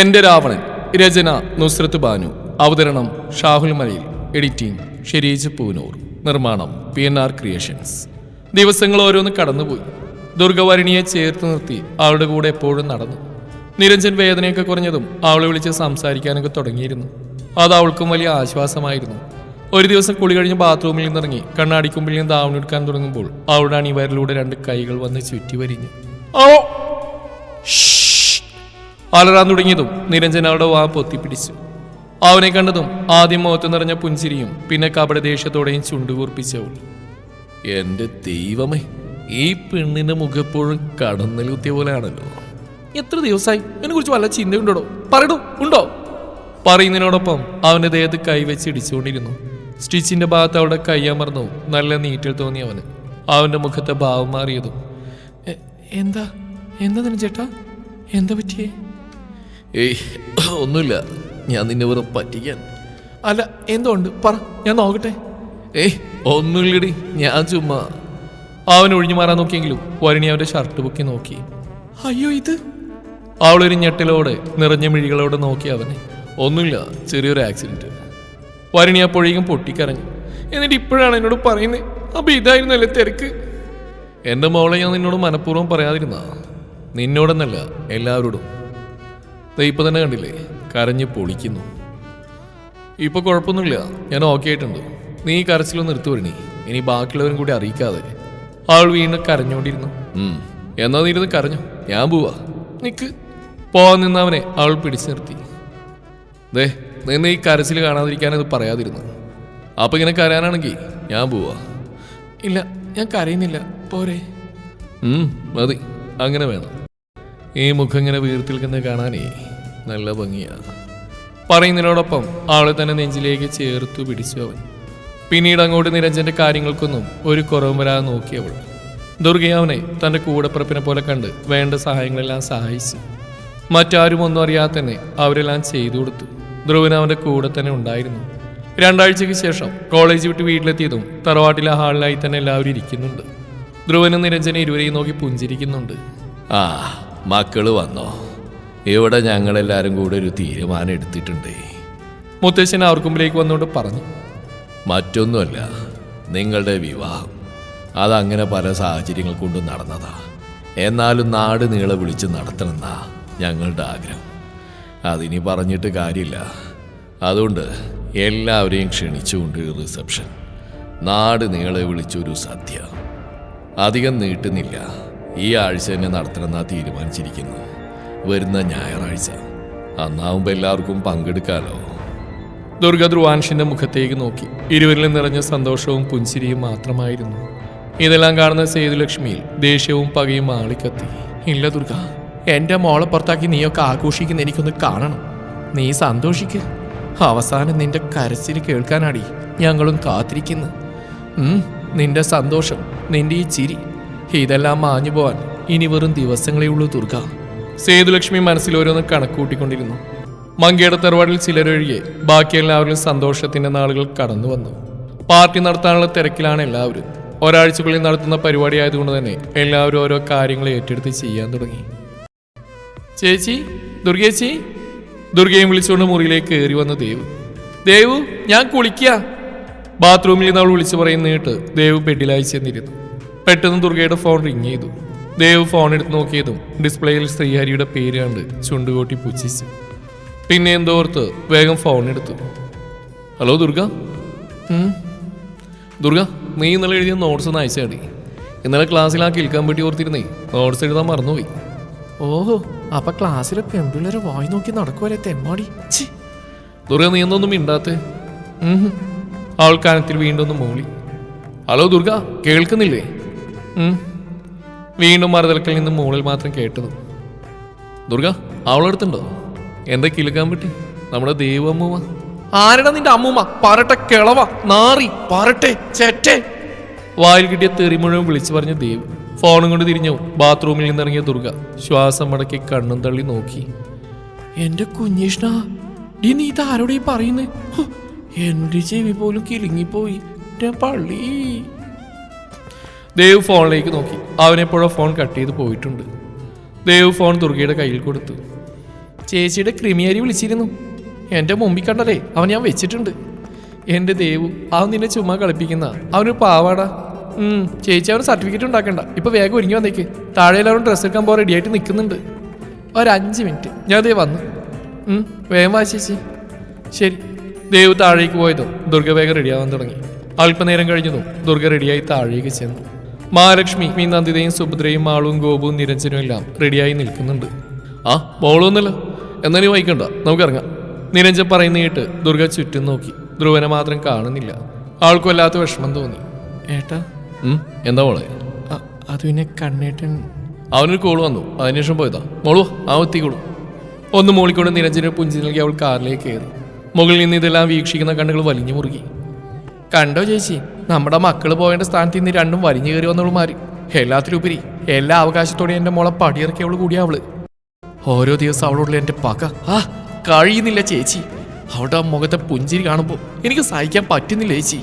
എന്റെ രാവണൻ രചന നുസ്രത്ത് ബാനു. അവതരണം ഷാഹുൽ മലയിൽ. എഡിറ്റിംഗ് ഷെരീജ് പൂനൂർ. നിർമ്മാണം പി എൻ ആർ ക്രിയേഷൻസ്. ദിവസങ്ങൾ ഓരോന്ന് കടന്നുപോയി. ദുർഗവരിണിയെ ചേർത്ത് നിർത്തി അവളുടെ കൂടെ എപ്പോഴും നടന്നു. നിരഞ്ജൻ വേദനയൊക്കെ കുറഞ്ഞതും അവളെ വിളിച്ച് സംസാരിക്കാനൊക്കെ തുടങ്ങിയിരുന്നു. അത് അവൾക്കും വലിയ ആശ്വാസമായിരുന്നു. ഒരു ദിവസം കുളി കഴിഞ്ഞ് ബാത്റൂമിൽ നിന്നിറങ്ങി കണ്ണാടിക്കുമ്പിൽ നിന്ന് ദാവണെടുക്കാൻ തുടങ്ങുമ്പോൾ അവളുടെ അണിവയറിലൂടെ രണ്ട് കൈകൾ വന്ന് ചുറ്റി വരിഞ്ഞു. ഓ അലറാൻ തുടങ്ങിയതും നിരഞ്ജൻ അവളുടെ വാ പൊത്തിപ്പിടിച്ചു. അവനെ കണ്ടതും ആദ്യം മുഖത്ത് നിറഞ്ഞ പുഞ്ചിരിയും പിന്നെ കപട ദേഷ്യത്തോടെയും ചുണ്ടുകൂർപ്പിച്ചവൾ എന്റെ ദൈവമേ ഈ പെണ്ണിന്റെ മുഖപ്പോഴും കടന്നലുത്തിയ പോലെയാണല്ലോ. എത്ര ദിവസമായി? എന്നെ കുറിച്ച് വല്ല ചിന്തയുണ്ടോ പറയടോ ഉണ്ടോ? പറയുന്നതിനോടൊപ്പം അവന്റെ ദേഹത്ത് കൈവച്ച് ഇടിച്ചുകൊണ്ടിരുന്നു. സ്റ്റിച്ചിന്റെ ഭാഗത്ത് അവിടെ കയ്യമർന്നു നല്ല നീറ്റിൽ തോന്നി അവന്. അവന്റെ മുഖത്തെ ഭാവം മാറിയതും എന്താ? എന്താ തന്നെ ചേട്ടാ? എന്താ പറ്റിയേ? ഏയ് ഒന്നുമില്ല. ഞാൻ നിന്നെ വെറും പറ്റിക്കാൻ. അല്ല എന്തുകൊണ്ട്? പറ ഞാൻ നോക്കട്ടെ. ഏയ് ഒന്നുമില്ലടി. ഞാൻ ചുമ്മാ. അവൻ ഒഴിഞ്ഞു മാറാൻ നോക്കിയെങ്കിലും വരണി അവന്റെ ഷർട്ട് പൊക്കി നോക്കി. അയ്യോ ഇത്? അവളൊരു ഞെട്ടിലോടെ നിറഞ്ഞ മിഴികളോടെ നോക്കി അവനെ. ഒന്നുമില്ല ചെറിയൊരു ആക്സിഡന്റ് വരണി അപ്പോഴേക്കും പൊട്ടിക്കരഞ്ഞു. എന്നിട്ട് ഇപ്പോഴാണ് എന്നോട് പറയുന്നത് അപ്പൊ ഇതായിരുന്നല്ലേ തിരക്ക്? എന്റെ മോളെ ഞാൻ നിന്നോട് മനഃപൂർവം പറയാതിരുന്ന നിന്നോടെന്നല്ല എല്ലാവരോടും. ഇപ്പൊ തന്നെ കണ്ടില്ലേ? കരഞ്ഞ് പൊളിക്കുന്നു. ഇപ്പൊ കുഴപ്പമൊന്നുമില്ല. ഞാൻ ഓക്കെ ആയിട്ടുണ്ട്. നീ കരച്ചിലൊന്ന് നിർത്തു വരണി. ഇനി ബാക്കിയുള്ളവരും കൂടി അറിയിക്കാതെ. അവൾ വീണ്ടും കരഞ്ഞോണ്ടിരുന്നു എന്നാ നീ ഇരുന്ന് കരഞ്ഞു? ഞാൻ പോവാ. നിക്ക്. പോവാൻ നിന്നവനെ അവൾ പിടിച്ചു നിർത്തി. ദേ നിന്ന് ഈ കരച്ചിൽ കാണാതിരിക്കാൻ ഇത് പറയാതിരുന്നു. അപ്പൊ ഇങ്ങനെ കരയാനാണെങ്കിൽ ഞാൻ പോവാ. ഇല്ല ഞാൻ കരയുന്നില്ല. പോരെ. മതി. അങ്ങനെ വേണം. ഈ മുഖം ഇങ്ങനെ വീർത്തിൽക്കുന്നത് കാണാനേ നല്ല ഭംഗിയാ. പറയുന്നതിനോടൊപ്പം ആളെ തന്നെ നെഞ്ചിലേക്ക് ചേർത്തു പിടിച്ചു അവൻ. പിന്നീട് അങ്ങോട്ട് നിരഞ്ജന്റെ കാര്യങ്ങൾക്കൊന്നും ഒരു കുറവും വരാതെ നോക്കിയവൾ. ദുർഗ അവനെ തന്റെ കൂടപ്പിറപ്പിനെ പോലെ കണ്ട് വേണ്ട സഹായങ്ങളെല്ലാം സഹായിച്ചു. മറ്റാരും ഒന്നും അറിയാതെ തന്നെ അവരെല്ലാം ചെയ്തു കൊടുത്തു. ധ്രുവൻ അവന്റെ കൂടെ തന്നെ ഉണ്ടായിരുന്നു. രണ്ടാഴ്ചയ്ക്ക് ശേഷം കോളേജ് വിട്ട് വീട്ടിലെത്തിയതും തറവാട്ടിലെ ഹാളിലായി തന്നെ എല്ലാവരും ഇരിക്കുന്നുണ്ട്. ധ്രുവനും നിരഞ്ജനെ ഇരുവരെയും നോക്കി പുഞ്ചിരിക്കുന്നുണ്ട്. ആ മക്കൾ വന്നോ? ഇവിടെ ഞങ്ങളെല്ലാവരും കൂടെ ഒരു തീരുമാനം എടുത്തിട്ടുണ്ട്. മുത്തശ്ശൻ അവർക്കുമ്പിലേക്ക് വന്നുകൊണ്ട് പറഞ്ഞു. മറ്റൊന്നുമല്ല നിങ്ങളുടെ വിവാഹം. അതങ്ങനെ പല സാഹചര്യങ്ങൾ കൊണ്ട് നടന്നതാ. എന്നാലും നാട് നീളെ വിളിച്ച് നടത്തണമെന്നാ ഞങ്ങളുടെ ആഗ്രഹം. അതിനി പറഞ്ഞിട്ട് കാര്യമില്ല. അതുകൊണ്ട് എല്ലാവരെയും ക്ഷണിച്ചുകൊണ്ട് റിസപ്ഷൻ. നാട് നീളെ വിളിച്ചൊരു സദ്യ. അധികം നീട്ടുന്നില്ല. ഈ ആഴ്ച തന്നെ നടത്തണമെന്നാണ് തീരുമാനിച്ചിരിക്കുന്നു. വരുന്ന ഞായറാഴ്ച. അന്നാവുമ്പോൾ എല്ലാവർക്കും പങ്കെടുക്കാലോ. ദുർഗ ധ്രുവാൻഷിന്റെ മുഖത്തേക്ക് നോക്കി. ഇരുവരിലും നിറഞ്ഞ സന്തോഷവും പുഞ്ചിരിയും മാത്രമായിരുന്നു. ഇതെല്ലാം കാണുന്ന സേതുലക്ഷ്മിയിൽ ദേഷ്യവും പകയും ആളിക്കത്തി. ഇല്ല ദുർഗ എന്റെ മോളെ പുറത്താക്കി നീയൊക്കെ ആഘോഷിക്കുന്ന എനിക്കൊന്ന് കാണണം. നീ സന്തോഷിക്ക്. അവസാനം നിന്റെ കരച്ചിൽ കേൾക്കാനാടി. ഞങ്ങളും കാത്തിരിക്കുന്നു. നിന്റെ സന്തോഷം നിന്റെ ഈ ചിരി. ഇതെല്ലാം മാഞ്ഞു പോവാൻ ഇനി വെറും ദിവസങ്ങളേ ഉള്ളൂ ദുർഗ. സേതുലക്ഷ്മി മനസ്സിൽ ഓരോന്ന് കണക്കൂട്ടിക്കൊണ്ടിരുന്നു. മങ്കയുടെ തറവാടിൽ ചിലരൊഴികെ ബാക്കി എല്ലാവരും സന്തോഷത്തിന്റെ നാളുകൾ കടന്നു വന്നു. പാർട്ടി നടത്താനുള്ള തിരക്കിലാണ് എല്ലാവരും. ഒരാഴ്ചക്കുള്ളിൽ നടത്തുന്ന പരിപാടി ആയതുകൊണ്ട് തന്നെ എല്ലാവരും ഓരോ കാര്യങ്ങൾ ഏറ്റെടുത്ത് ചെയ്യാൻ തുടങ്ങി. ചേച്ചി ദുർഗേച്ചി? ദുർഗയും വിളിച്ചുകൊണ്ട് മുറിയിലേക്ക് കയറി വന്ന ദേവ്. ദേവു ഞാൻ കുളിക്കുക ബാത്റൂമിൽ നിന്ന് അവൾ വിളിച്ചു പറയുന്നിട്ട് ദേവ് ബെഡിലായി ചെന്നിരുന്നു. പെട്ടെന്ന് ദുർഗയുടെ ഫോൺ റിങ് ചെയ്തു. ദേവ് ഫോൺ എടുത്ത് നോക്കിയതും ഡിസ്പ്ലേയിൽ ശ്രീഹരിയുടെ പേര് കണ്ട് ചുണ്ടുകൂട്ടി പുച്ഛിച്ചു. പിന്നെ എന്തോർത്ത് വേഗം ഫോൺ എടുത്തു. ഹലോ ദുർഗ. ദുർഗ നീ ഇന്നലെ എഴുതിയ നോട്ട്സ് ഒന്ന് അയച്ചാടി ഇന്നലെ ക്ലാസ്സിൽ ആ കിൽക്കാൻ പറ്റി ഓർത്തിരുന്നേ നോട്ട്സ് എഴുതാൻ മറന്നുപോയി. ഓഹോ അപ്പൊ ക്ലാസ്സിലെ പെൺപിള്ളേരെ വായി നോക്കി നടക്കുവല്ലേ തെമ്മാടി. ദുർഗ നീ എന്തൊന്നും ഇണ്ടാത്ത അവൾ കനത്തിൽ വീണ്ടും ഒന്ന് മൂളി. ഹലോ ദുർഗ കേൾക്കുന്നില്ലേ. വീണ്ടും മറുതലക്കൽ നിന്ന് മുകളിൽ മാത്രം കേട്ടത്. ദുർഗ അവളെടുത്തുണ്ടോ? എന്താ കിലുക്കാൻ പറ്റി? നമ്മുടെ ദൈവമ്മൂമ്മ ആരടാ നിന്റെ അമ്മൂമ്മ? പറട്ടെ കിളവ നാറി പറട്ടെ ചേട്ടെ വായിൽ കിട്ടിയ തെറി മുഴുവൻ വിളിച്ചു പറഞ്ഞ ദേവ് ഫോണും കൊണ്ട് തിരിഞ്ഞു ബാത്റൂമിൽ നിന്നിറങ്ങിയ ദുർഗ ശ്വാസം മടക്കി കണ്ണും തള്ളി നോക്കി. എന്റെ കുഞ്ഞീഷ്ണ നീ നീ ഇതാരോടെ പറയുന്നേ? എന്റെ ചെവി പോലും കിലുങ്ങിപ്പോയി. പള്ളി. ദേവ് ഫോണിലേക്ക് നോക്കി. അവനെപ്പോഴോ ഫോൺ കട്ട് ചെയ്ത് പോയിട്ടുണ്ട്. ദേവ് ഫോൺ ദുർഗയുടെ കയ്യിൽ കൊടുത്തു. ചേച്ചിയുടെ ക്രിമിയരി വിളിച്ചിരുന്നു. എന്റെ മുമ്പിൽ കണ്ടതേ അവൻ ഞാൻ വെച്ചിട്ടുണ്ട്. എന്റെ ദേവ് അവൻ നിന്നെ ചുമ്മാ കളിപ്പിക്കുന്ന അവനൊരു പാവാടാ. ചേച്ചി അവന് സർട്ടിഫിക്കറ്റ് ഉണ്ടാക്കണ്ട. ഇപ്പം വേഗം ഒരുങ്ങി വന്നേക്ക്. താഴെ എല്ലാവരും ഡ്രസ്സ് എടുക്കാൻ പോകാൻ റെഡിയായിട്ട് നിൽക്കുന്നുണ്ട്. ഒരഞ്ച് മിനിറ്റ്. ഞാൻ ദേ വന്നു. വേഗം വാ ചേച്ചി. ശരി. ദേവ് താഴേക്ക് പോയതും ദുർഗ വേഗം റെഡിയാവാൻ തുടങ്ങി. അല്പനേരം കഴിഞ്ഞതും ദുർഗ റെഡിയായി താഴേക്ക് ചെന്നു. മഹാലക്ഷ്മി മീ നന്ദിതയും സുഭദ്രയും മാളും ഗോപുവും നിരഞ്ജനും എല്ലാം റെഡിയായി നിൽക്കുന്നുണ്ട്. ആ മോളൊന്നുമില്ല എന്നാലും നീ വൈകണ്ട നമുക്കിറങ്ങാം നിരഞ്ജൻ പറയുന്ന കേട്ട് ദുർഗ ചുറ്റും നോക്കി. ധ്രുവനെ മാത്രം കാണുന്നില്ല. ആൾക്കും വല്ലാത്ത വിഷമം തോന്നി. ഏട്ടാ? എന്താ മോളെ? അത് പിന്നെ കണ്ണേട്ടൻ. അവനൊരു കോൾ വന്നു. അതിനുശേഷം പോയതാ. മോളു ആ എത്തിക്കോളൂ. ഒന്ന് മോളിക്കൊണ്ട് നിരഞ്ജന് പുഞ്ചി നൽകി അവൾ കാറിലേക്ക് കയറി. മുകളിൽ നിന്ന് ഇതെല്ലാം വീക്ഷിക്കുന്ന കണ്ണുകൾ വലിഞ്ഞു മുറുകി. കണ്ടോ ചേച്ചി? നമ്മുടെ മക്കൾ പോയേണ്ട സ്ഥാനത്ത് ഇന്ന് രണ്ടും വലിഞ്ഞു കയറി വന്നവൾ മാറി എല്ലാത്തിലുപരി എല്ലാ അവകാശത്തോടെയും എന്റെ മോളെ പടിയിറക്കിയവൾ കൂടിയ ഓരോ ദിവസം അവളോടുള്ള എന്റെ പക. ആ കഴിയുന്നില്ല ചേച്ചി. അവളുടെ ആ മുഖത്തെ പുഞ്ചിരി കാണുമ്പോൾ എനിക്ക് സഹിക്കാൻ പറ്റുന്നില്ല ചേച്ചി.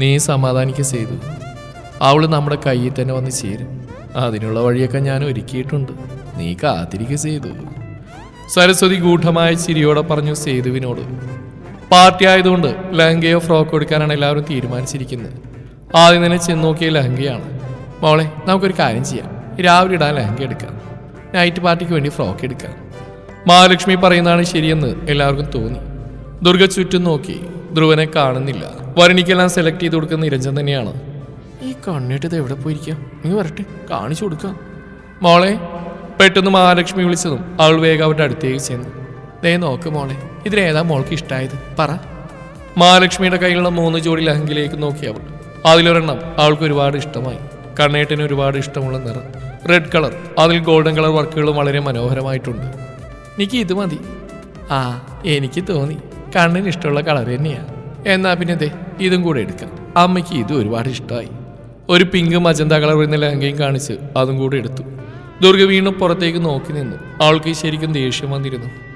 നീ സമാധാനിക്കുക ചെയ്തു അവൾ നമ്മുടെ കയ്യിൽ തന്നെ വന്ന് ചേരും. അതിനുള്ള വഴിയൊക്കെ ഞാൻ ഒരുക്കിയിട്ടുണ്ട്. നീ കാത്തിരിക്കുക ചെയ്തു സരസ്വതി ഗൂഢമായ ചിരിയോടെ പറഞ്ഞു സേതുവിനോട്. പാർട്ടി ആയതുകൊണ്ട് ലഹങ്കയോ ഫ്രോക്കോ എടുക്കാനാണ് എല്ലാവരും തീരുമാനിച്ചിരിക്കുന്നത്. ആദ്യം തന്നെ ചെന്ന് നോക്കിയ ലഹങ്കയാണ്. മോളെ നമുക്കൊരു കാര്യം ചെയ്യാം. രാവിലെ ഇടാൻ ലഹങ്ക എടുക്കാം. നൈറ്റ് പാർട്ടിക്ക് വേണ്ടി ഫ്രോക്ക് എടുക്കാം. മഹാലക്ഷ്മി പറയുന്നതാണ് ശരിയെന്ന് എല്ലാവർക്കും തോന്നി. ദുർഗ ചുറ്റും നോക്കി. ധ്രുവനെ കാണുന്നില്ല. വരണിക്കെല്ലാം സെലക്ട് ചെയ്ത് കൊടുക്കുന്ന നിരഞ്ജൻ തന്നെയാണ്. ഈ കണ്ണിട്ട് ഇത് എവിടെ പോയിരിക്കാം? നീ വരട്ടെ കാണിച്ചു കൊടുക്കാം. മോളെ പെട്ടെന്ന് മഹാലക്ഷ്മി വിളിച്ചതും അവൾ വേഗം അവരുടെ അടുത്തേക്ക് ചെന്നു. ദേ നോക്ക് മോളെ ഇതിലേതാ മോൾക്ക് ഇഷ്ടമായത് പറ. മഹാലക്ഷ്മിയുടെ കയ്യിലുള്ള മൂന്ന് ജോഡി ലഹങ്കിലേക്ക് നോക്കി അവൾ. അതിലൊരെണ്ണം അവൾക്ക് ഒരുപാട് ഇഷ്ടമായി. കണ്ണേട്ടിന് ഒരുപാട് ഇഷ്ടമുള്ള നിറം. റെഡ് കളർ അതിൽ ഗോൾഡൻ കളർ വർക്കുകളും വളരെ മനോഹരമായിട്ടുണ്ട്. എനിക്ക് ഇത് മതി. ആ എനിക്ക് തോന്നി. കണ്ണിന് ഇഷ്ടമുള്ള കളർ തന്നെയാണ് എന്നാ പിന്നെ ദേ ഇതും കൂടെ എടുക്കാം. അമ്മയ്ക്ക് ഇതും ഒരുപാട് ഇഷ്ടമായി. ഒരു പിങ്ക് മജന്ത കളർ വരുന്ന ലഹങ്കയും കാണിച്ച് അതും കൂടെ എടുത്തു. ദുർഗ വീണ്ടും പുറത്തേക്ക് നോക്കി നിന്നു. അവൾക്ക് ശരിക്കും ദേഷ്യം വന്നിരുന്നു.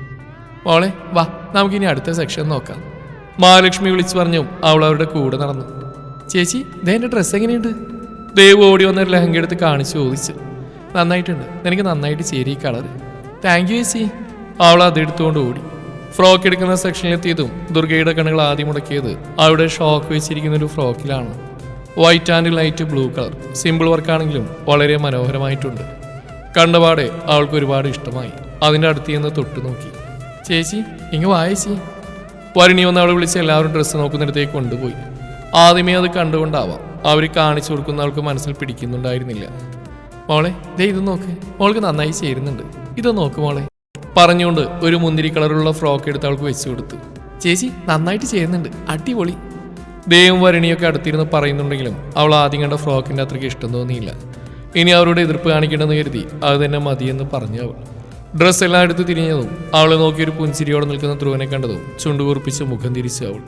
മോളെ വാ നമുക്കിനി അടുത്ത സെക്ഷൻ നോക്കാം. മഹാലക്ഷ്മി വിളിച്ചു പറഞ്ഞു അവൾ അവരുടെ കൂടെ നടന്നു. ചേച്ചി ദേ ഡ്രസ്സ് എങ്ങനെയുണ്ട്? ദേവ് ഓടി വന്ന ഒരു ലഹങ്ക എടുത്ത് കാണിച്ചു ചോദിച്ചു. നന്നായിട്ടുണ്ട് നിനക്ക് നന്നായിട്ട് ചേരി കളർ താങ്ക് യു ചേച്ചി. അവൾ അതെടുത്തുകൊണ്ട് ഓടി. ഫ്രോക്ക് എടുക്കുന്ന സെക്ഷനിലെത്തിയതും ദുർഗയുടെ കണ്ണുകൾ ആദ്യം മുടക്കിയത് അവിടെ ഷോക്ക് വെച്ചിരിക്കുന്ന ഒരു ഫ്രോക്കിലാണ്. White and light blue colour simple വർക്കാണെങ്കിലും വളരെ മനോഹരമായിട്ടുണ്ട്. കണ്ടപാടെ അവൾക്ക് ഒരുപാട് ഇഷ്ടമായി. അതിന്റെ അടുത്ത് നിന്ന് തൊട്ടു നോക്കി ചേച്ചി ഇങ്ങ് വായിച്ചി വരുണി വന്ന് അവളെ വിളിച്ച് എല്ലാവരും ഡ്രസ്സ് നോക്കുന്നിടത്തേക്ക് കൊണ്ടുപോയി. ആദ്യമേ അത് കണ്ടുകൊണ്ടാവാം. അവർ കാണിച്ചു കൊടുക്കുന്ന ആൾക്ക് മനസ്സിൽ പിടിക്കുന്നുണ്ടായിരുന്നില്ല. മോളെ ദേ ഇത് നോക്ക്. മോൾക്ക് നന്നായി ചേരുന്നുണ്ട്. ഇത് നോക്ക് മോളെ. പറഞ്ഞുകൊണ്ട് ഒരു മുന്തിരി കളറുള്ള ഫ്രോക്ക് എടുത്ത് അവൾക്ക് വെച്ചു കൊടുത്തു. ചേച്ചി നന്നായിട്ട് ചേരുന്നുണ്ട്. അടിപൊളി. ദേവും വരണിയൊക്കെ അടുത്തിരുന്ന് പറയുന്നുണ്ടെങ്കിലും അവൾ ആദ്യം കണ്ട ഫ്രോക്കിന്റെ അത്രയ്ക്ക് ഇഷ്ടം തോന്നിയില്ല. ഇനി അവരോട് എതിർപ്പ് കാണിക്കണമെന്ന് കരുതി അത് തന്നെ മതിയെന്ന് പറഞ്ഞു അവൾ. ഡ്രസ്സ് എല്ലാം എടുത്ത് തിരിഞ്ഞതും അവളെ നോക്കി ഒരു പുഞ്ചിരിയോടെ നിൽക്കുന്ന ധ്രുവനെ കണ്ടതും ചുണ്ടുകുറിപ്പിച്ച് മുഖം തിരിച്ചു അവൾ.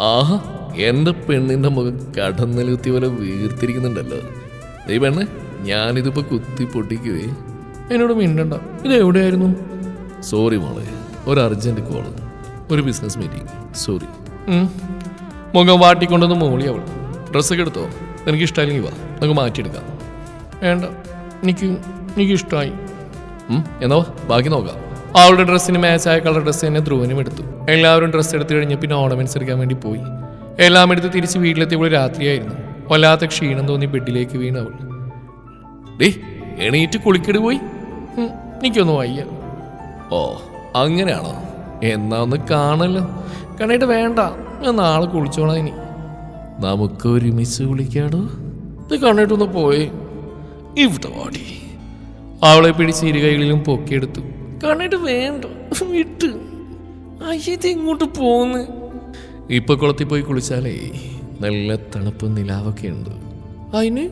ആഹാ എന്റെ പെണ്ണിന്റെ മുഖം കടന്നലുത്തി പോലെ വീർത്തിരിക്കുന്നുണ്ടല്ലോ. ഈ പെണ്ണ് ഞാനിതിപ്പോ കുത്തി പൊട്ടിക്കുവേ. എന്നോട് മിണ്ടണ്ട. ഇത് എവിടെയായിരുന്നു? സോറി മോളെ ഒരു അർജന്റ് കോൾ ഒരു ബിസിനസ് മീറ്റിംഗ് സോറി മുഖം വാട്ടിക്കൊണ്ടൊന്ന് മോളി അവൾ. ഡ്രസ്സൊക്കെ എടുത്തോ? എനിക്ക് ഇഷ്ടമായില്ലെങ്കിൽ വാ. നമുക്ക് മാറ്റിയെടുക്കാം. വേണ്ട. എനിക്ക് എനിക്കിഷ്ടമായി എന്നാ ബാക്കി നോക്കാം. അവളുടെ ഡ്രസ്സിന് മാച്ചായ കളർ ഡ്രസ്സ് തന്നെ ധ്രുവനും എടുത്തു. എല്ലാവരും ഡ്രസ്സ് എടുത്തു കഴിഞ്ഞ് പിന്നെ ഓർണമെന്റ്സ് എടുക്കാൻ വേണ്ടി പോയി. എല്ലാം എടുത്ത് തിരിച്ച് വീട്ടിലെത്തിയപ്പോൾ രാത്രിയായിരുന്നു. വല്ലാത്ത ക്ഷീണം തോന്നി ബെഡിലേക്ക് വീണവൾ ഡേ എണീറ്റ് കുളിക്കട് പോയി? എനിക്കൊന്നും വയ്യ. ഓ അങ്ങനെയാണോ? എന്നാ ഒന്ന് കാണല്ലോ. കണ്ടിട്ട് വേണ്ട ഞാൻ നാളെ കുളിച്ചോളാം ഇനി. നമുക്ക് ഒരുമിച്ച് കുളിക്കാടോ? ഇത് കണ്ടിട്ടൊന്ന് പോയി. ഇവിടെ വാടി. അവളെ പിടിച്ച് ഇരുകൈകളിലും പൊക്കിയെടുത്തു. കണ്ടിട്ട് വേണ്ട? വിട്ട്. അയ്യത് ഇങ്ങോട്ട് പോന്ന്? ഇപ്പൊ കുളത്തിൽ പോയി കുളിച്ചാലേ നല്ല തണുപ്പും നിലാവൊക്കെ ഉണ്ട്. അതിന്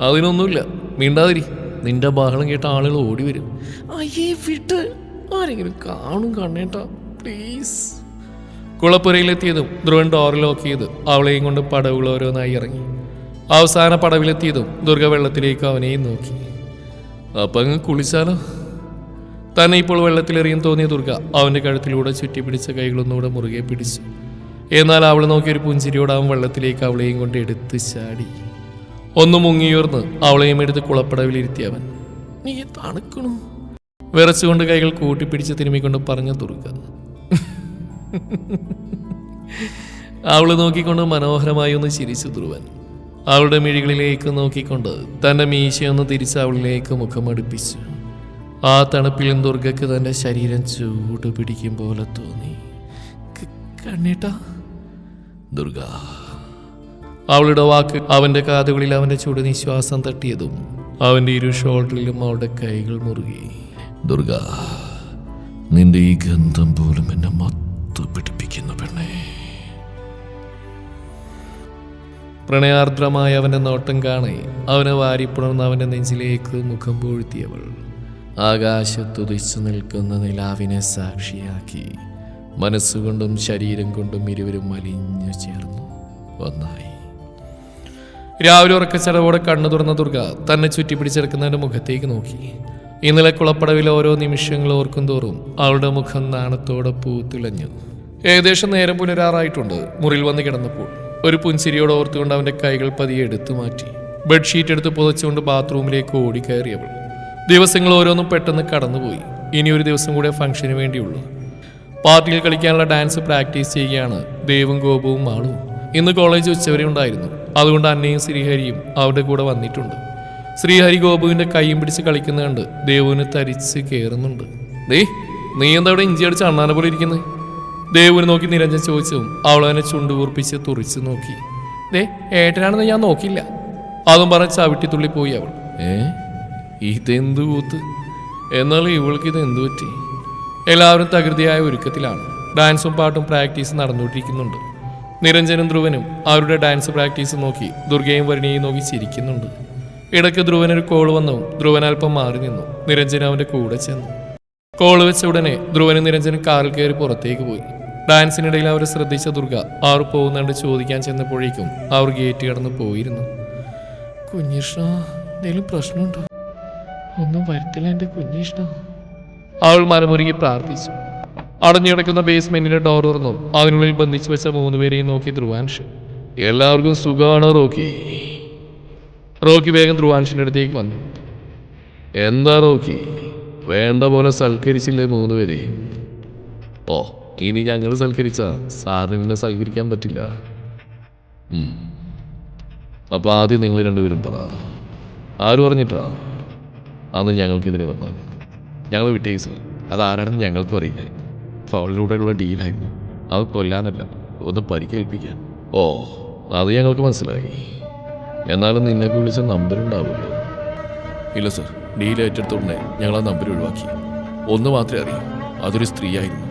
അതിനൊന്നുമില്ല. മിണ്ടാതിരി. നിന്റെ ബഹളം കേട്ട ആളുകൾ ഓടി വരും. അയ്യേ വിട്ട്. ആരെങ്കിലും കാണും കണ്ണേട്ട. പ്ലീസ്. കുളപ്പുരയിലെത്തിയതും ധ്രുവൻ ഡോർ ലോക്ക് അവളെയും കൊണ്ട് പടവുകൾ ഓരോന്നായി ഇറങ്ങി. അവസാന പടവിലെത്തിയതും ദുർഗ വെള്ളത്തിലേക്ക് അവനെയും നോക്കി. അപ്പൊ അങ്ങ് കുളിച്ചാലോ? തന്നെ ഇപ്പോൾ വെള്ളത്തിലെറിയും തോന്നിയ ദുർഗ അവന്റെ കഴുത്തിലൂടെ ചുറ്റി പിടിച്ച കൈകളൊന്നുകൂടെ മുറുകെ പിടിച്ചു. എന്നാൽ അവൾ നോക്കിയൊരു പുഞ്ചിരിയോടെ അവൻ വെള്ളത്തിലേക്ക് അവളെയും കൊണ്ട് എടുത്ത് ചാടി. ഒന്ന് മുങ്ങിയുയർന്ന് അവളെയും എടുത്ത് കുളപ്പടവിലിരുത്തി അവൻ നീ തണുക്കണു. വിറച്ചുകൊണ്ട് കൈകൾ കൂട്ടിപ്പിടിച്ച് തിരുമ്മിക്കൊണ്ട് പറഞ്ഞ ദുർഗ അവൾ നോക്കിക്കൊണ്ട് മനോഹരമായി ഒന്ന് ചിരിച്ചു ധ്രുവൻ. അവളുടെ മിഴികളിലേക്ക് നോക്കിക്കൊണ്ട് തന്റെ മീശയൊന്ന് തിരിച്ച് അവളിലേക്ക് മുഖമടുപ്പിച്ചു ആ തണുപ്പിൽ ദുർഗയ്ക്ക് തന്റെ ശരീരം ചൂട് പിടിക്കും പോലെ തോന്നി. കണ്ണേട്ടാ. ദുർഗ. അവളുടെ വാക്ക് അവന്റെ കാതുകളിൽ അവന്റെ ചൂട് നിശ്വാസം തട്ടിയതും അവന്റെ ഇരു ഷോൾഡറിലും അവളുടെ കൈകൾ മുറുകി. ദുർഗ നിന്റെ ഈ ഗന്ധം പോലും പ്രണയാർദ്രമായ അവന്റെ നോട്ടം കാണെ. അവനെ വാരിപ്പുണർന്ന് അവന്റെ നെഞ്ചിലേക്ക് മുഖം പൂഴ്ത്തിയവൾ. ആകാശത്തുതിച്ചു നിൽക്കുന്ന നിലാവിനെ സാക്ഷിയാക്കി. മനസ്സുകൊണ്ടും ശരീരം കൊണ്ടും ഇരുവരും മലിഞ്ഞു ചേർന്നു. ഒന്നായി. രാവിലെ ഉറക്കച്ചടവോടെ കണ്ണു തുറന്ന ദുർഗ തന്നെ ചുറ്റി പിടിച്ചെടുക്കുന്നവന്റെ മുഖത്തേക്ക് നോക്കി. ഇന്നലെ കുളപ്പടവിൽ ഓരോ നിമിഷങ്ങൾ ഓർക്കും തോറും അവളുടെ മുഖം നാണത്തോടെ പൂത്തിളഞ്ഞു. ഏകദേശം നേരം പുനരാറായിട്ടുണ്ട് മുറിയിൽ വന്ന് കിടന്നപ്പോൾ. ഒരു പുൻസിരിയോട് ഓർത്തുകൊണ്ട് അവന്റെ കൈകൾ പതിയെ എടുത്തു മാറ്റി. ബെഡ്ഷീറ്റ് എടുത്ത് പുതച്ചുകൊണ്ട് ബാത്റൂമിലേക്ക് ഓടിക്കയറിയവൾ. ദിവസങ്ങൾ ഓരോന്നും പെട്ടെന്ന് കടന്നുപോയി. ഇനി ഒരു ദിവസം കൂടെ ഫംഗ്ഷന് വേണ്ടിയുള്ളൂ. പാർട്ടിയിൽ കളിക്കാനുള്ള ഡാൻസ് പ്രാക്ടീസ് ചെയ്യുകയാണ് ദേവും ഗോപവും മാളും. ഇന്ന് കോളേജ് ഉച്ചവരെ ഉണ്ടായിരുന്നു. അതുകൊണ്ട് അന്നയും ശ്രീഹരിയും അവരുടെ കൂടെ വന്നിട്ടുണ്ട്. ശ്രീഹരി ഗോപുവിന്റെ കൈയും പിടിച്ച് കളിക്കുന്ന കണ്ട് ദേവുവിന് തരിച്ച് കയറുന്നുണ്ട് ദേ നീ എന്താ ഇവിടെ ഇഞ്ചി അടിച്ച് അണ്ണാനെ പോലെ ഇരിക്കുന്നത് ദേവുവിനെ നോക്കി നിരഞ്ജൻ ചോദിച്ചും അവൾ അവനെ ചുണ്ടുകൂർപ്പിച്ച് തുറിച്ച് നോക്കി. ദേ ഏട്ടനാണെന്ന് ഞാൻ നോക്കില്ല അതും പറഞ്ഞ് ചവിട്ടിത്തുള്ളി പോയി അവൾ. ഏ? ഇതെന്തു കൂത്ത്? എന്നാൽ ഇവൾക്ക് ഇത് എന്തു പറ്റി? എല്ലാവരും തകൃതിയായ ഒരുക്കത്തിലാണ്. ഡാൻസും പാട്ടും പ്രാക്ടീസ് നടന്നുകൊണ്ടിരിക്കുന്നുണ്ട്. നിരഞ്ജനും ധ്രുവനും അവരുടെ ഡാൻസ് പ്രാക്ടീസ് നോക്കി ദുർഗയും വരുണിയും നോക്കി ചിരിക്കുന്നുണ്ട്. ഇടയ്ക്ക് ധ്രുവനൊരു കോൾ വന്നു. ധ്രുവൻ അല്പം മാറി നിന്നു. നിരഞ്ജൻ അവന്റെ കൂടെ ചെന്നു. കോൾ വെച്ച ഉടനെ ധ്രുവനും നിരഞ്ജനും കാറിൽ കയറി പുറത്തേക്ക് പോയി. ഡാൻസിനിടയിൽ അവർ ശ്രദ്ധിച്ച ദുർഗ അവർ പോകുന്നുണ്ട് ചോദിക്കാൻ ചെന്നപ്പോഴേക്കും അവർ ഗേറ്റ് കടന്ന് പോയിരുന്നു. കുഞ്ഞിഷ്ണ എന്തെങ്കിലും പ്രശ്നമുണ്ടോ? ഒന്നും വരത്തില്ല എന്റെ കുഞ്ഞിഷ്ണ. അവൾ മരമുരുകി പ്രാർത്ഥിച്ചു. അടഞ്ഞു കിടക്കുന്ന ബേസ്മെന്റിന്റെ ഡോർ തുറന്നു. അതിനുള്ളിൽ ബന്ധിച്ചു വെച്ച മൂന്നുപേരെയും നോക്കി ധ്രുവാൻഷ്. എല്ലാവർക്കും സുഖമാണ് റോക്കി. റോക്കി വേഗം ധ്രുവാൻഷിന്റെ അടുത്തേക്ക് വന്നു. എന്താ റോക്കി? വേണ്ട പോലെ സൽക്കരിച്ചില്ലേ മൂന്നുപേരെയും? ഓ ഇനി ഞങ്ങൾ സൽക്കരിച്ച സാറിനെ സഹകരിക്കാൻ പറ്റില്ല. അപ്പോൾ അപ്പൊ ആദ്യം നിങ്ങൾ രണ്ടുപേരും പറ. ആര് പറഞ്ഞിട്ടാ? അന്ന് ഞങ്ങൾക്കെതിരെ വന്നത്. ഞങ്ങൾ വിട്ടേസ് അത് ആരാണെന്ന് ഞങ്ങൾക്കും അറിയില്ല. ഫൗളിലൂടെയുള്ള ഡീലായിരുന്നു. അത് കൊല്ലാനല്ല ഒന്ന് പരിക്കേൽപ്പിക്കാൻ. ഓ അത് ഞങ്ങൾക്ക് മനസ്സിലായി. എന്നാലും നിന്നൊക്കെ വിളിച്ച നമ്പർ ഉണ്ടാവുമല്ലോ. ഇല്ല സർ ഡീൽ ഏറ്റെടുത്തോടനെ ഞങ്ങൾ ആ നമ്പർ ഒഴിവാക്കി. ഒന്ന് മാത്രമേ അറിയൂ. അതൊരു സ്ത്രീയായിരുന്നു.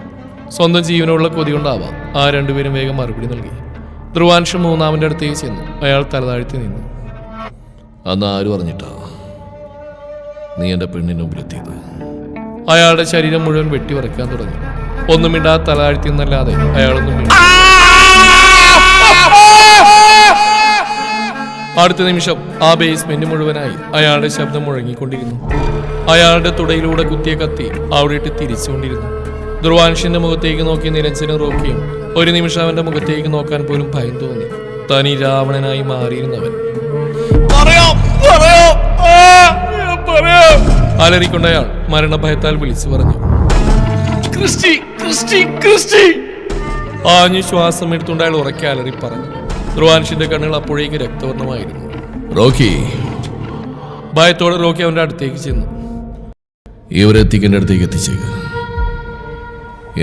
സ്വന്തം ജീവനുള്ള കൊതി കൊണ്ടാവാം. ആ രണ്ടുപേരും വേഗം മറുപടി നൽകി. ധ്രുവാൻഷ് മൂന്നാമന്റെ അടുത്തേക്ക് ചെന്നു. അയാൾ തലതാഴ്ത്തി നിന്നു. അന്ന് ആര് പറഞ്ഞിട്ടാ? നീ എന്റെ പെണ്ണിന് മുമ്പിലെത്തിയത്. അയാളുടെ ശരീരം മുഴുവൻ വെട്ടി വറക്കാൻ തുടങ്ങി. ഒന്നും മിണ്ടാ തലതാഴ്ത്തി എന്നല്ലാതെ അയാളൊന്നും അടുത്ത നിമിഷം ആ ബേസ്മെന്റ് മുഴുവനായി അയാളുടെ ശബ്ദം മുഴങ്ങിക്കൊണ്ടിരുന്നു. അയാളുടെ തുടയിലൂടെ കുത്തിയ കത്തി അവിടെയിട്ട് തിരിച്ചുകൊണ്ടിരുന്നു. ധ്രുവാൻഷിന്റെ മുഖത്തേക്ക് നോക്കി നിരഞ്ജനും റോക്കിയും ഒരു നിമിഷം അവന്റെ മുഖത്തേക്ക് നോക്കാൻ പോലും ഭയം തോന്നി. തനി രാവണനായി മാറിയിരുന്നവൻ. അലറിക്കൊണ്ടയാൾ മരണഭയത്താൽ വിളിച്ചു പറഞ്ഞു. Christy Christy Christy. ആഞ്ഞു ശ്വാസം എടുത്തുകൊണ്ട് അയാൾ ഉറക്കെ അലറി പറഞ്ഞു. ധ്രുവാൻഷിന്റെ കണ്ണുകൾ അപ്പോഴേക്ക് രക്തവർണമായിരുന്നു. റോക്കി. ഭയത്തോടെ റോക്കി അവന്റെ അടുത്തേക്ക് ചെന്നു. ഇവരെത്തിക്കേണ്ട അടുത്തേക്ക് എത്തിച്ചേക്ക്.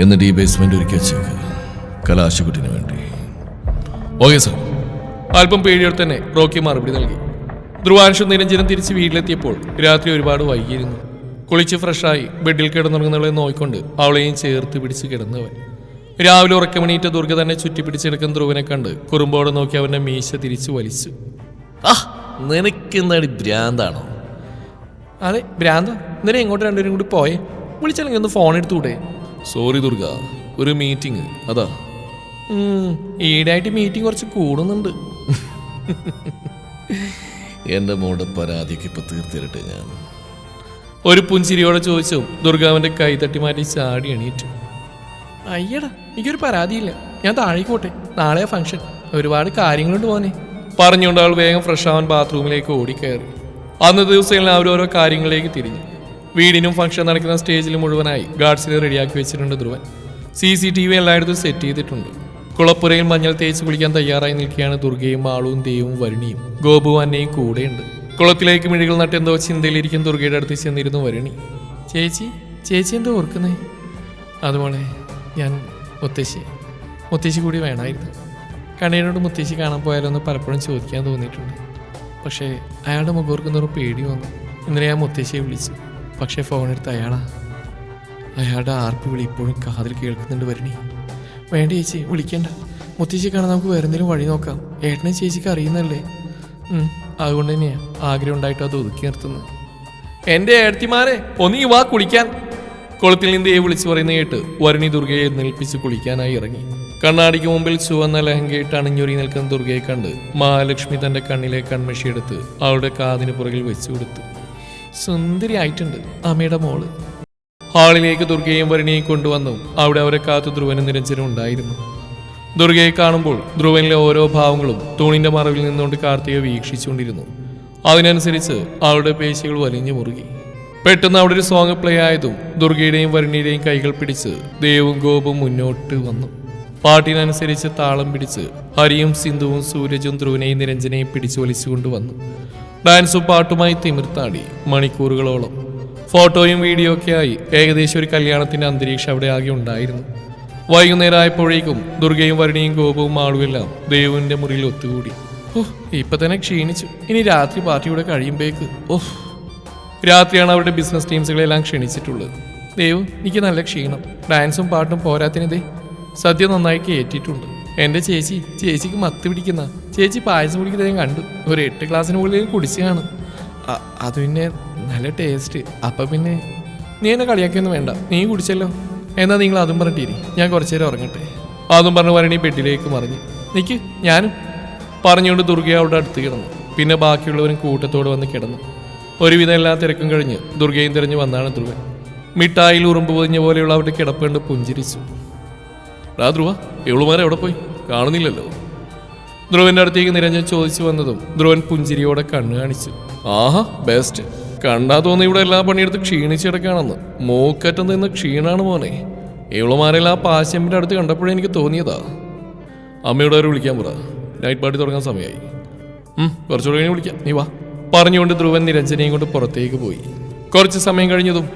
എന്നിട്ട് ഈ ബേസ്മെന്റ് ഒരുക്കി വെച്ചേക്ക്. കലാശക്കുട്ടിന് വേണ്ടി. ഓക്കെ സാർ അല്പം പേടിയോടെ തന്നെ റോക്കി മറുപടി നൽകി. ധ്രുവാൻഷും നിരഞ്ജനം തിരിച്ച് വീട്ടിലെത്തിയപ്പോൾ രാത്രി ഒരുപാട് വൈകിയിരുന്നു. കുളിച്ച് ഫ്രഷായി ബെഡിൽ കിടന്നുറങ്ങുന്നവളെ നോയിക്കൊണ്ട് അവളെയും ചേർത്ത് പിടിച്ച് കിടന്നവൻ. രാവിലെ ഉറക്കമണിയിട്ട് ദുർഗ തന്നെ ചുറ്റിപ്പിടിച്ചെടുക്കുന്ന ധ്രുവനെ കണ്ട് കുറുമ്പോടെ നോക്കി അവന്റെ മീശ തിരിച്ചു വലിച്ചു. ആ നിനക്കെന്താടി ഭ്രാന്താണോ? അതെ ഭ്രാന്ത. നിന്നെ എങ്ങോട്ട് രണ്ടുപേരും കൂടി പോയേ. വിളിച്ചല്ലെങ്കിൽ ഒന്ന് ഫോൺ എടുത്തൂടെ സോറി ദുർഗ. ഒരു മീറ്റിംഗ് അതാ. ഈടായിട്ട് മീറ്റിംഗ് കുറച്ച് കൂടുന്നുണ്ട്. എന്റെ മോളുടെ പരാതിയൊക്കെ ഇപ്പൊ തീർത്തിരട്ടെ ഞാൻ. ഒരു പുഞ്ചിരിയോടെ ചോദിച്ചു. ദുർഗാവിന്റെ കൈ തട്ടി മാറ്റി ചാടി എണീറ്റു. അയ്യടാ എനിക്കൊരു പരാതിയില്ല. ഞാൻ താഴേക്കോട്ടെ നാളെ ഫംഗ്ഷൻ ഒരുപാട് കാര്യങ്ങളുണ്ട് പോനെ പറഞ്ഞുകൊണ്ട് അവൾ വേഗം ഫ്രഷ് ആവാൻ ബാത്റൂമിലേക്ക് ഓടിക്കയറി. അന്ന് ദിവസം എല്ലാവരും ഓരോ കാര്യങ്ങളിലേക്ക് തിരിഞ്ഞു. വീടിനും ഫംഗ്ഷൻ നടക്കുന്ന സ്റ്റേജിൽ മുഴുവനായി ഗാർഡ്സിനെ റെഡിയാക്കി വെച്ചിട്ടുണ്ട് Dhruvan. C C T V എല്ലായിടത്തും സെറ്റ് ചെയ്തിട്ടുണ്ട്. കുളപ്പുരയിൽ മഞ്ഞൾ തേച്ച് കുളിക്കാൻ തയ്യാറായി നിൽക്കുകയാണ് ദുർഗയും ആളും ദേവും വരുണിയും. ഗോപു അന്നയും കൂടെയുണ്ട്. കുളത്തിലേക്ക് മിഴികൾ നട്ടെന്തോ ചിന്തയിലിരിക്കും ദുർഗയുടെ അടുത്ത് ചെന്നിരുന്നു വരുണി. ചേച്ചി ചേച്ചി എന്തോ ഓർക്കുന്നേ? അതുപോലെ ഞാൻ മുത്തശ്ശി. മുത്തശ്ശി കൂടി വേണമായിരുന്നു. കണ്ണീരോട് മുത്തശ്ശി കാണാൻ പോയാലോ എന്ന് പലപ്പോഴും ചോദിക്കാൻ തോന്നിയിട്ടുണ്ട്. പക്ഷേ അയാളുടെ മുഖോർക്കുന്നൊരു പേടി വന്നു. ഇന്നലെ ഞാൻ മുത്തശ്ശിയെ വിളിച്ചു. പക്ഷേ ഫോണെടുത്ത് അയാളാ അയാളുടെ ആർപ്പ് വിളി ഇപ്പോഴും കാതിൽ കേൾക്കുന്നുണ്ട് വരണി. വേണ്ട ചേച്ചി വിളിക്കണ്ട. മുത്തശ്ശി കാണാൻ നമുക്ക് വേറെ എന്തെങ്കിലും വഴി നോക്കാം. ഏട്ടനെ ചേച്ചിക്ക് അറിയുന്നല്ലേ അതുകൊണ്ട് തന്നെയാ ആഗ്രഹം ഉണ്ടായിട്ട് അത് ഒതുക്കി നിർത്തുന്നത്. എന്റെ ഏടത്തിമാരെ ഒന്നീ വാ കുളിക്കാൻ. കുളത്തിൽ നിന്ന് ദേ വിളിച്ചു പറയുന്ന കേട്ട് വരുണി ദുർഗയെ എഴുന്നേൽപ്പിച്ച് കുളിക്കാനായി ഇറങ്ങി. കണ്ണാടിക്ക് മുമ്പിൽ ചുവന്ന ലഹങ്കയിട്ട് അണിഞ്ഞൊരുങ്ങി നിൽക്കുന്ന ദുർഗയെ കണ്ട് മഹാലക്ഷ്മി തന്റെ കണ്ണിലെ കൺമഷിയെടുത്ത് അവളുടെ കാതിന് പുറകിൽ വെച്ചു കൊടുത്തു സുന്ദരി ആയിട്ടുണ്ട് അമ്മയുടെ മോൾ. ഹാളിലേക്ക് ദുർഗയും വരുണിയും കൊണ്ടുവന്നു. അവിടെ അവരെ കാത്തു ധ്രുവനും നിരഞ്ജനും ഉണ്ടായിരുന്നു. ദുർഗയെ കാണുമ്പോൾ ധ്രുവനിലെ ഓരോ ഭാവങ്ങളും തൂണിന്റെ മറവിൽ നിന്നുകൊണ്ട് കാർത്തിക വീക്ഷിച്ചുകൊണ്ടിരുന്നു. അതിനനുസരിച്ച് അവളുടെ പേശികൾ വലിഞ്ഞു മുറുകി. പെട്ടെന്ന് അവിടെ ഒരു സോങ് പ്ലേ ആയതും ദുർഗയുടെയും വരുണിയുടെയും കൈകൾ പിടിച്ച് ദേവും ഗോപും മുന്നോട്ട് വന്നു. പാട്ടിനനുസരിച്ച് താളം പിടിച്ച് ഹരിയും സിന്ധുവും സൂരജും ധ്രുവനെയും നിരഞ്ജനെയും പിടിച്ചു വലിച്ചുകൊണ്ട് വന്നു. ഡാൻസും പാട്ടുമായി തിമിർത്താടി മണിക്കൂറുകളോളം. ഫോട്ടോയും വീഡിയോ ഒക്കെ ആയി ഏകദേശം ഒരു കല്യാണത്തിന്റെ അന്തരീക്ഷം അവിടെ ആകെ ഉണ്ടായിരുന്നു. വൈകുന്നേരം ആയപ്പോഴേക്കും ദുർഗയും വരുണിയും ഗോപവും മാളുമെല്ലാം ദേവുവിന്റെ മുറിയിൽ ഒത്തുകൂടി. ഓഹ് ഇപ്പൊ തന്നെ ക്ഷീണിച്ചു. ഇനി രാത്രി പാർട്ടിയുടെ കഴിയുമ്പേക്ക് ഓഹ് രാത്രിയാണ് അവരുടെ ബിസിനസ് ടീംസുകളെല്ലാം ക്ഷണിച്ചിട്ടുള്ളത്. ദേവ് എനിക്ക് നല്ല ക്ഷീണം. ഡാൻസും പാട്ടും പോരാത്തിനെതേ. സദ്യ നന്നായി കയറ്റിയിട്ടുണ്ട് എന്റെ ചേച്ചി ചേച്ചിക്ക് മത്ത് പിടിക്കുന്ന. ചേച്ചി പായസം കുടിക്കുന്നത് ഞാൻ കണ്ടു. ഒരു എട്ട് ക്ലാസ്സിന് മുകളിൽ കുടിച്ചു കാണും. അത് പിന്നെ നല്ല ടേസ്റ്റ് അപ്പൊ പിന്നെ നീ എന്നെ കളിയാക്കിയൊന്നും വേണ്ട. നീ കുടിച്ചല്ലോ. എന്നാ നിങ്ങൾ അതും പറഞ്ഞിട്ടിരി ഞാൻ കുറച്ചു നേരം ഉറങ്ങട്ടെ. അതും പറഞ്ഞു വരണി ബെഡിലേക്ക് മറിഞ്ഞു. നിക്ക് ഞാനും പറഞ്ഞുകൊണ്ട് ദുർഗ അവിടെ അടുത്ത് കിടന്നു. പിന്നെ ബാക്കിയുള്ളവരും കൂട്ടത്തോട് വന്ന് കിടന്നു. ഒരുവിധം എല്ലാ തിരക്കും കഴിഞ്ഞ് ദുർഗയും തിരഞ്ഞു വന്നാണ് ധ്രുവൻ. മിഠായിൽ ഉറുമ്പ് പൊതിഞ്ഞ പോലെയുള്ള അവരുടെ കിടപ്പ് കണ്ട് പുഞ്ചിരിച്ചു. ഡാ ധ്രുവ എവളുമാരെ എവിടെ പോയി? കാണുന്നില്ലല്ലോ. ധ്രുവന്റെ അടുത്തേക്ക് നിരഞ്ജൻ ചോദിച്ചു വന്നതും ധ്രുവൻ പുഞ്ചിരിയോടെ കണ്ണു കാണിച്ചു. ആഹാ ബെസ്റ്റ് കണ്ടാ തോന്നി ഇവിടെ എല്ലാ പണിയെടുത്ത് ക്ഷീണിച്ചിടക്കാണെന്ന്. മൂക്കറ്റം നിന്ന് ക്ഷീണാണ് മോനെ. ഇവളുമാരെല്ലാം ആ പാശ്യമ്പിന്റെ അടുത്ത് കണ്ടപ്പോഴേ എനിക്ക് തോന്നിയതാ. അമ്മയോട് അവരെ വിളിക്കാൻ പറ. നൈറ്റ് പാർട്ടി തുടങ്ങാൻ സമയമായി കുറച്ചുകൂടെ കഴിഞ്ഞ് വിളിക്കാം. നീ വാ. പറഞ്ഞുകൊണ്ട് ധ്രുവൻ നിരഞ്ജനയും കൊണ്ട് പുറത്തേക്ക് പോയി. കുറച്ച് സമയം കഴിഞ്ഞതും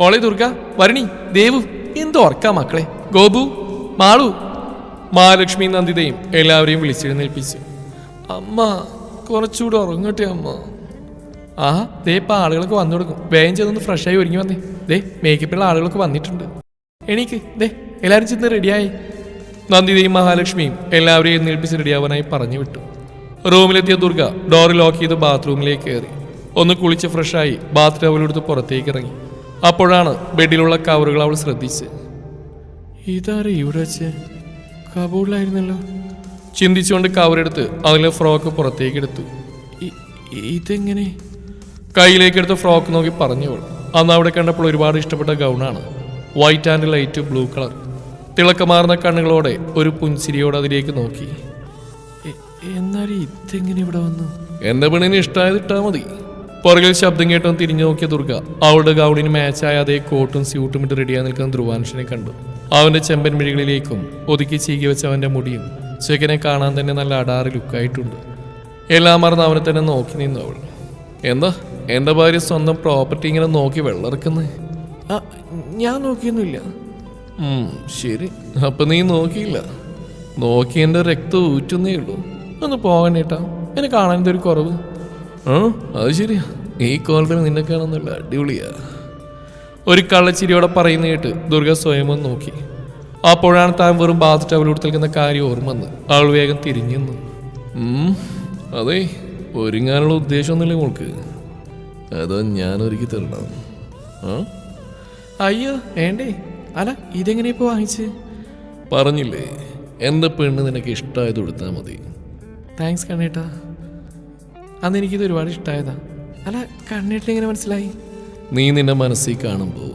ഓളെ ദുർഗ വരണി ദേവു എന്തോർക്കാ മക്കളെ. ഗോപു മാളു മഹാലക്ഷ്മി നന്ദിതയും എല്ലാവരെയും വിളിച്ചെഴുന്നേൽപ്പിച്ചു അമ്മ കുറച്ചുകൂടെ ഉറങ്ങട്ടെ അമ്മ. ആ ദേ ഇപ്പൊ ആളുകളൊക്കെ വന്നു കൊടുക്കും വേഗം ചെന്നൊന്ന് ഫ്രഷായി ഒരുങ്ങി വന്നേ. ദേ മേക്കപ്പുള്ള ആളുകളൊക്കെ വന്നിട്ടുണ്ട്. എണീക്ക് ദേ എല്ലാവരും ചെന്ന് റെഡിയായി നന്ദിതയും മഹാലക്ഷ്മിയും എല്ലാവരെയും എഴുന്നേൽപ്പിച്ച് റെഡിയാവാനായി പറഞ്ഞു വിട്ടു. റൂമിലെത്തിയ ദുർഗ ഡോർ ലോക്ക് ചെയ്ത് ബാത്റൂമിലേക്ക് കയറി. ഒന്ന് കുളിച്ച് ഫ്രഷായി ബാത്ത് ടവലെടുത്ത് പുറത്തേക്ക് ഇറങ്ങി. അപ്പോഴാണ് ബെഡിലുള്ള കവറുകൾ അവൾ ശ്രദ്ധിച്ച് ഇതാരും ഇവിടെ വെച്ച് കബൂളിലായിരുന്നല്ലോ. ചിന്തിച്ചുകൊണ്ട് കവറെടുത്ത് അതിലെ ഫ്രോക്ക് പുറത്തേക്ക് എടുത്തു ഇതെങ്ങനെ? കയ്യിലേക്ക് എടുത്ത് ഫ്രോക്ക് നോക്കി പറഞ്ഞവൾ അന്ന് അവിടെ കണ്ടപ്പോൾ ഒരുപാട് ഇഷ്ടപ്പെട്ട ഗൗണാണ്. White and light blue colour തിളക്കമാർന്ന കണ്ണുകളോടെ ഒരു പുൻസിരിയോടെ അതിലേക്ക് നോക്കി. എന്നാലും ഇതെങ്ങനെ ഇവിടെ വന്നു? എന്റെ പെണ്ണിന് ഇഷ്ടമായത് ഇട്ടാ മതി. പുറകിൽ ശബ്ദം കേട്ടും തിരിഞ്ഞു നോക്കിയ ദുർഗ അവളുടെ ഗൗണിന് മാച്ചായ അതേ കോട്ടും സ്യൂട്ടും ഇട്ട് റെഡിയായി നിൽക്കുന്ന ധ്രുവാൻഷനെ കണ്ടു. അവന്റെ ചെമ്പൻ മിഴികളിലേക്കും ഒതുക്കി ചീകി വെച്ച അവന്റെ മുടിയും ചെക്കനെ കാണാൻ തന്നെ നല്ല അടാറ് ലുക്കായിട്ടുണ്ട്. എല്ലാം മറന്ന് അവനെ തന്നെ നോക്കി നിന്നു അവൾ. എന്താ? എന്റെ ഭാര്യ സ്വന്തം പ്രോപ്പർട്ടി ഇങ്ങനെ നോക്കി വെള്ളറക്കുന്നേ? ഞാൻ നോക്കിയൊന്നുമില്ല. ശരി. അപ്പൊ നീ നോക്കിയില്ല? നോക്കി എന്റെ രക്തം ഊറ്റുന്നേ ഉള്ളൂ. ഒന്ന് പോകണേട്ടാ എന്നെ കാണാൻ ഒരു കുറവ്? ആ അത് ശരിയാ. ഈ കോലത്തിൽ നിന്നെ കാണാൻ നല്ല അടിപൊളിയാ. ഒരു കള്ളച്ചിരിയോടെ പറയുന്ന കേട്ട് ദുർഗ സ്വയം ഒന്ന് നോക്കി. അപ്പോഴാണ് താൻ വെറും ബാത്ത് ടവൽ നിൽക്കുന്ന കാര്യം ഓർമ്മ വന്ന് അവൾ വേഗം തിരിഞ്ഞു നിന്നു. അതെ ഒരുങ്ങാനുള്ള ഉദ്ദേശമൊന്നുമില്ല മോൾക്ക്. അതോ ഞാൻ ഒരുക്കി തരണം. അയ്യോ വേണ്ടേ. അല്ല ഇതെങ്ങനെ ഇപ്പൊ വാങ്ങിച്ച്? പറഞ്ഞില്ലേ എന്റെ പെണ്ണ് നിനക്ക് ഇഷ്ടമായത് കൊടുത്താൽ മതി. താങ്ക്സ് കണ്ണേട്ടാ. അന്ന് എനിക്കിത് ഒരുപാട് ഇഷ്ടമായതാ. അല്ല കണ്ണേട്ടിനെങ്ങനെ മനസ്സിലായി? നീ നിന്റെ മനസ്സിൽ കാണുമ്പോൾ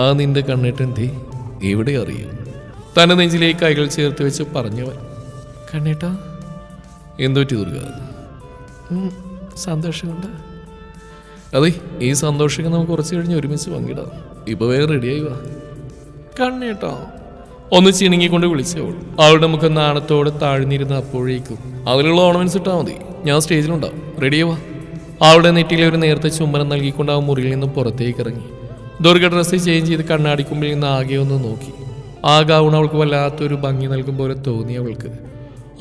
ആ നിന്റെ കണ്ണേട്ടൻ ദേ എവിടെ അറിയും? തന്നെ നെഞ്ചിലേക്ക് കൈകൾ ചേർത്ത് വെച്ച് പറഞ്ഞവൻ കണ്ണേട്ട എന്തുപറ്റി ദുർഗ? സന്തോഷമുണ്ട്. അതെ ഈ സന്തോഷമൊക്കെ നമുക്ക് കുറച്ച് കഴിഞ്ഞ് ഒരുമിച്ച് പങ്കിടാം. ഇപ്പൊ വേറെ റെഡിയായി വാ. കണ്ണേട്ടോ. ഒന്ന് ചിണുങ്ങിക്കൊണ്ട് വിളിച്ചവൾ അവളുടെ മുഖം നാണത്തോടെ താഴ്ന്നിരുന്ന അപ്പോഴേക്കും അതിലുള്ള ഓർണമെന്റ്സ് മതി. ഞാൻ സ്റ്റേജിലുണ്ടാവും. റെഡിയാവാ അവളുടെ നെറ്റിയിലെ ഒരു നേരത്തെ ചുമരം നൽകിക്കൊണ്ട് അവൻ മുറിയിൽ നിന്ന് പുറത്തേക്ക് ഇറങ്ങി. ദുർഗ ഡ്രസ്സ് ചേഞ്ച് ചെയ്ത് കണ്ണാടിക്കുമ്പിൽ നിന്ന് ആകെ ഒന്ന് നോക്കി. ആ ഗൗൺ അവൾക്ക് വല്ലാത്തൊരു ഭംഗി നൽകും പോലെ തോന്നി അവൾക്ക്.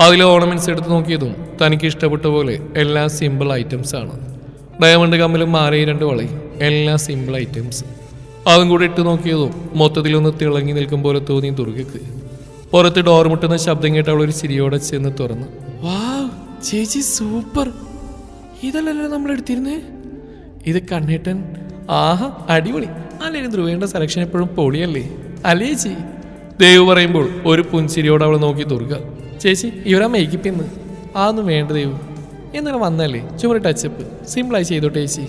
അതിലെ ഓർണമെന്റ്സ് എടുത്ത് നോക്കിയതും തനിക്ക് ഇഷ്ടപ്പെട്ട പോലെ എല്ലാ സിമ്പിൾ ഐറ്റംസ് ആണ്. ഡയമണ്ട് കമ്മലും മാലയും രണ്ട് വളയും എല്ലാ സിമ്പിൾ ഐറ്റംസ് അതും കൂടി ഇട്ട് നോക്കിയതും മൊത്തത്തിലൊന്ന് തിളങ്ങി നിൽക്കും പോലെ തോന്നി ദുർഗക്ക് പുറത്ത് ഡോർ മുട്ടുന്ന ശബ്ദം കേട്ട് അവൾ ഒരു ചിരിയോടെ ചെന്ന് തുറന്നു. വാ ചേച്ചി സൂപ്പർ! ഇതല്ലല്ലോ നമ്മൾ എടുത്തിരുന്നേ ഇത് കണ്ണേട്ടൻ. ആഹാ അടിപൊളി. അല്ലെങ്കിൽ ധ്രുവയുടെ സെലക്ഷൻ എപ്പോഴും പൊളിയല്ലേ? അല്ലേ ചേച്ചി? ദേവ് പറയുമ്പോൾ ഒരു പുഞ്ചിരിയോട് അവൾ നോക്കി തുറക്കുക ചേച്ചി ഇവരാ മേക്കിപ്പിന്ന് അതൊന്നും വേണ്ട ദേവ്. എന്നാലും വന്നല്ലേ? ചുമര ടച്ചപ്പ് സിമ്പിളായി ചെയ്തോട്ടെ ചേച്ചി?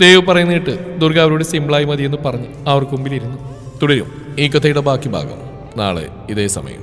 ദേവ് പറയുന്നിട്ട് ദുർഗ അവരോട് സിമ്പിളായി മതിയെന്ന് പറഞ്ഞ് അവർക്ക് മുമ്പിലിരുന്നു. തുടരും. ഈ കഥയുടെ ബാക്കി ഭാഗം. നാളെ ഇതേ സമയം.